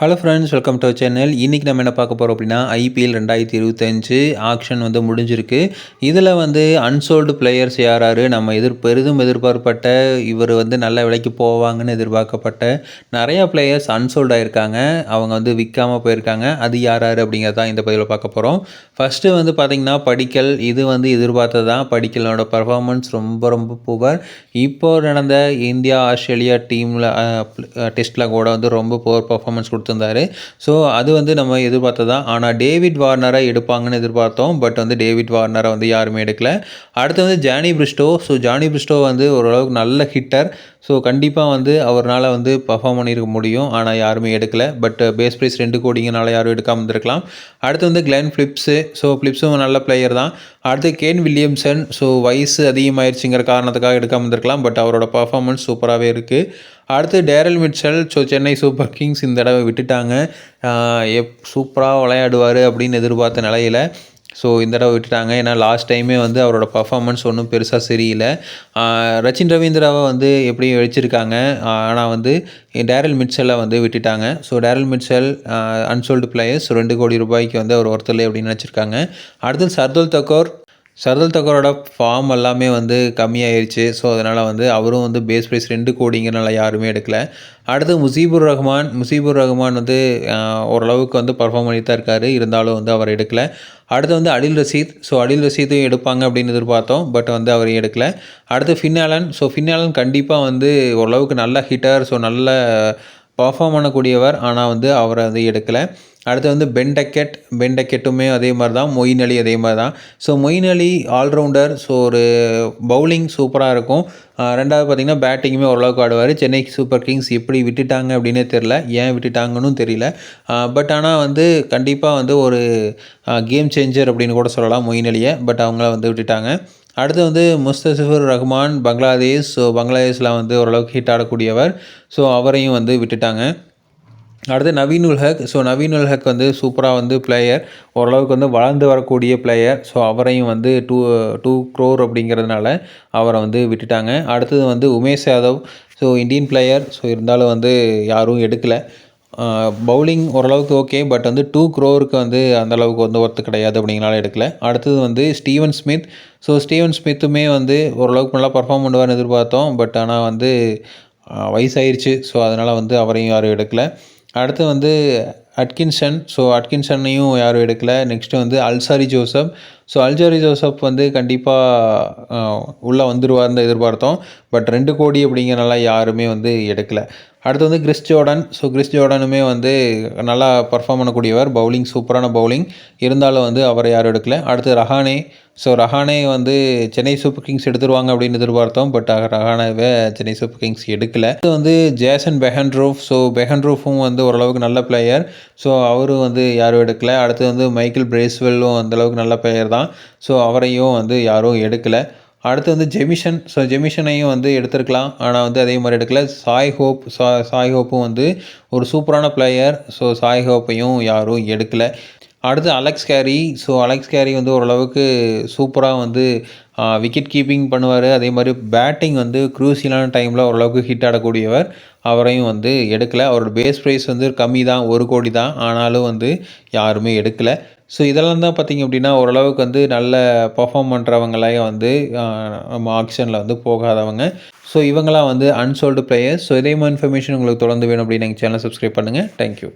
Hello friends welcome to channel இன்றைக்கி நம்ம என்ன பார்க்க போகிறோம் அப்படின்னா ஐபிஎல் ரெண்டாயிரத்தி இருபத்தஞ்சு ஆக்ஷன் வந்து முடிஞ்சிருக்கு. இதில் வந்து அன்சோல்டு பிளேயர்ஸ் யாராரு நம்ம எதிர் பெரிதும் எதிர்பார்ப்பட்ட இவர் வந்து நல்ல விலைக்கு போவாங்கன்னு எதிர்பார்க்கப்பட்ட நிறையா பிளேயர்ஸ் அன்சோல்ட் ஆகியிருக்காங்க அவங்க வந்து விற்காமல் போயிருக்காங்க. அது யாராரு அப்படிங்கிறத தான் இந்த பதிவில் பார்க்க போகிறோம் ஃபஸ்ட்டு வந்து பார்த்திங்கன்னா படிக்கல். இது வந்து எதிர்பார்த்தது தான். படிக்கலோட பர்ஃபார்மன்ஸ் ரொம்ப ரொம்ப புவர் இப்போ நடந்த இந்தியா ஆஸ்திரேலியா டீமில் டெஸ்ட்டில் கூட வந்து ரொம்ப புவர் பர்ஃபார்மன்ஸ் கொடுத்து கொடுத்துருந்தாரு. ஸோ அது வந்து நம்ம எதிர்பார்த்ததான் ஆனால் டேவிட் வார்னரை எடுப்பாங்கன்னு எதிர்பார்த்தோம். பட் வந்து டேவிட் வார்னரை வந்து யாருமே எடுக்கல. அடுத்து வந்து Jonny Bairstow. So Jonny Bairstow வந்து ஓரளவுக்கு நல்ல ஹிட்டர் ஸோ கண்டிப்பாக வந்து அவரால் வந்து பர்ஃபார்ம் பண்ணியிருக்க முடியும். ஆனால் யாருமே எடுக்கலை. பட் பேஸ் ப்ரைஸ் ரெண்டு கோடிங்கனால யாரும் எடுக்காமல் இருந்திருக்கலாம். அடுத்து வந்து கிளென் ஃப்ளிப்ஸு ஸோ ஃபிளிப்ஸும் நல்ல பிளேயர் தான். அடுத்து கேன் வில்லியம்சன் ஸோ வயசு அதிகமாயிருச்சுங்கிற காரணத்துக்காக எடுக்காமல் இருந்திருக்கலாம். பட் அவரோட பர்ஃபார்மன்ஸ் சூப்பராகவே இருக்குது அடுத்து Daryl Mitchell. So Chennai super kings இந்த தடவை விட்டுட்டாங்க. எப் சூப்பராக விளையாடுவார் அப்படின்னு எதிர்பார்த்த நிலையில் ஸோ இந்த தடவை விட்டுட்டாங்க. ஏன்னா லாஸ்ட் டைமே வந்து அவரோட பர்ஃபார்மன்ஸ் ஒன்றும் பெருசாக சரியில்லை. ரச்சின் ரவீந்திராவை வந்து எப்படியும் வச்சுருக்காங்க ஆனால் வந்து டேரல் மிட்சலை வந்து விட்டுட்டாங்க. So Daryl Mitchell unsold players ரெண்டு கோடி ரூபாய்க்கு வந்து அவர் ஒருத்தர் அப்படின்னு நினச்சிருக்காங்க. அடுத்து சர்துல் தக்கோர் சர்தல் தக்கரோட ஃபார்ம் எல்லாமே வந்து கம்மியாயிருச்சு. ஸோ அதனால் வந்து அவரும் வந்து பேஸ் ப்ரைஸ் ரெண்டு கோடிங்கிறனால யாருமே எடுக்கல. அடுத்து முசீபுர் ரஹ்மான். முசீபுர் ரஹ்மான் வந்து ஓரளவுக்கு வந்து பர்ஃபார்ம் பண்ணி தான் இருக்கார். இருந்தாலும் வந்து அவர் எடுக்கல. அடுத்து வந்து அடில் ரசீத் ஸோ அடில் ரசீதும் எடுப்பாங்க அப்படின்னு எதிர்பார்த்தோம். பட் வந்து அவர் எடுக்கல. அடுத்து ஃபின்னாலன் ஸோ ஃபின்னாலன் கண்டிப்பாக வந்து ஓரளவுக்கு நல்ல ஹிட்டர் ஸோ நல்ல பர்ஃபார்ம் பண்ணக்கூடியவர் ஆனால் வந்து அவரை வந்து எடுக்கலை. அடுத்து வந்து பென்டக்கெட் பென்டக்கெட்டுமே அதே மாதிரி தான் மொயின் அலி அதே மாதிரி தான் so Moeen Ali all-rounder so ஒரு பவுலிங் சூப்பராக இருக்கும். ரெண்டாவது பார்த்திங்கன்னா பேட்டிங்குமே ஓரளவுக்கு ஆடுவார். சென்னை சூப்பர் கிங்ஸ் எப்படி விட்டுட்டாங்க அப்படின்னே தெரில ஏன் விட்டுட்டாங்கன்னு தெரியல. பட் ஆனால் வந்து கண்டிப்பாக வந்து ஒரு கேம் சேஞ்சர் அப்படின்னு கூட சொல்லலாம் மொயின் அலியை பட் அவங்கள வந்து விட்டுட்டாங்க. அடுத்து வந்து முஸ்தசிஃபுர் ரஹ்மான் பங்களாதேஷ். ஸோ பங்களாதேஷில் வந்து ஓரளவுக்கு ஹிட் ஆடக்கூடியவர். ஸோ அவரையும் வந்து விட்டுட்டாங்க. அடுத்து Naveen ul Haq. So Naveen ul Haq வந்து சூப்பராக வந்து பிளேயர் ஓரளவுக்கு வந்து வளர்ந்து வரக்கூடிய பிளேயர் ஸோ அவரையும் வந்து டூ டூ க்ரோர் அப்படிங்கிறதுனால அவரை வந்து விட்டுட்டாங்க. அடுத்தது வந்து Umesh Yadav. So Indian player so இருந்தாலும் வந்து யாரும் எடுக்கலை. பவுலிங் ஓரளவுக்கு ஓகே பட் வந்து டூ க்ரோருக்கு வந்து அந்தளவுக்கு வந்து ஒர்த்து கிடையாது அப்படிங்கிறனால எடுக்கல. அடுத்தது வந்து ஸ்டீவன் ஸ்மித் ஸோ ஸ்டீவன் ஸ்மித்துமே வந்து ஓரளவுக்கு நல்லா பர்ஃபார்ம் பண்ணுவார்னு எதிர்பார்த்தோம். பட் ஆனால் வந்து வயசாயிருச்சு. ஸோ அதனால் வந்து அவரையும் யாரும் எடுக்கலை. அடுத்து வந்து அட்கின்சன் ஸோ அட்கின்சன்னையும் யாரும் எடுக்கலை. நெக்ஸ்ட்டு வந்து Alzarri Joseph so Alzarri Joseph வந்து கண்டிப்பாக உள்ளே வந்துடுவார்னு எதிர்பார்த்தோம். பட் ரெண்டு கோடி அப்படிங்கிறனால யாருமே வந்து எடுக்கலை. அடுத்து வந்து கிறிஸ் ஜோர்டன். ஸோ கிறிஸ் ஜோர்டனுமே வந்து நல்லா பர்ஃபார்ம் பண்ணக்கூடியவர். பவுலிங் சூப்பரான பவுலிங் இருந்தாலும் வந்து அவரை யாரும் எடுக்கல. அடுத்து ரஹானே. ஸோ ரஹானே வந்து சென்னை சூப்பர் கிங்ஸ் எடுத்துருவாங்க அப்படின்னு எதிர்பார்த்தோம். பட் ரஹானாவே சென்னை சூப்பர் கிங்ஸ் எடுக்கல. இது வந்து ஜேசன் பெஹன்ரூஃப். ஸோ பெஹன்ரூஃபும் வந்து ஓரளவுக்கு நல்ல பிளேயர் ஸோ அவரும் வந்து யாரும் எடுக்கல. அடுத்து வந்து மைக்கேல் பிரேஸ்வெல்லும் அந்தளவுக்கு நல்ல பிளேயர் தான். தான். ஸோ அவரையும் வந்து யாரும் எடுக்கலை. அடுத்து வந்து ஜெமிஷன் ஸோ ஜெமிஷனையும் வந்து எடுத்திருக்கலாம். ஆனால் வந்து அதே மாதிரி எடுக்கல. சாய் ஹோப் சா சாய் ஹோப்பும் வந்து ஒரு சூப்பரான பிளேயர் ஸோ சாய் ஹோப்பையும் யாரும் எடுக்கலை. அடுத்து Alex Carey so Alex Carey வந்து ஓரளவுக்கு சூப்பராக வந்து விக்கெட் கீப்பிங் பண்ணுவார். அதே மாதிரி பேட்டிங் வந்து க்ரூசியலான டைமில் ஓரளவுக்கு ஹிட் ஆடக்கூடியவர். அவரையும் வந்து எடுக்கலை. அவரோட பேஸ் ப்ரைஸ் வந்து கம்மி தான் ஒரு கோடி தான் ஆனாலும் வந்து யாருமே எடுக்கலை. ஸோ இதெல்லாம் தான் பார்த்திங்க அப்படின்னா ஓரளவுக்கு வந்து நல்ல பர்ஃபார்ம் பண்ணுறவங்களையும் வந்து நம்ம ஆக்ஷனில் வந்து போகாதவங்க. ஸோ இவங்களாம் வந்து அன்சோல்டு பிளேயர்ஸ் ஸோ இதே மாதிரி இன்ஃபர்மேஷன் உங்களுக்கு தொடர்ந்து வேணும் அப்படின்னு எங்கள் சேனல் சப்ஸ்கிரைப் பண்ணுங்கள் தேங்க்யூ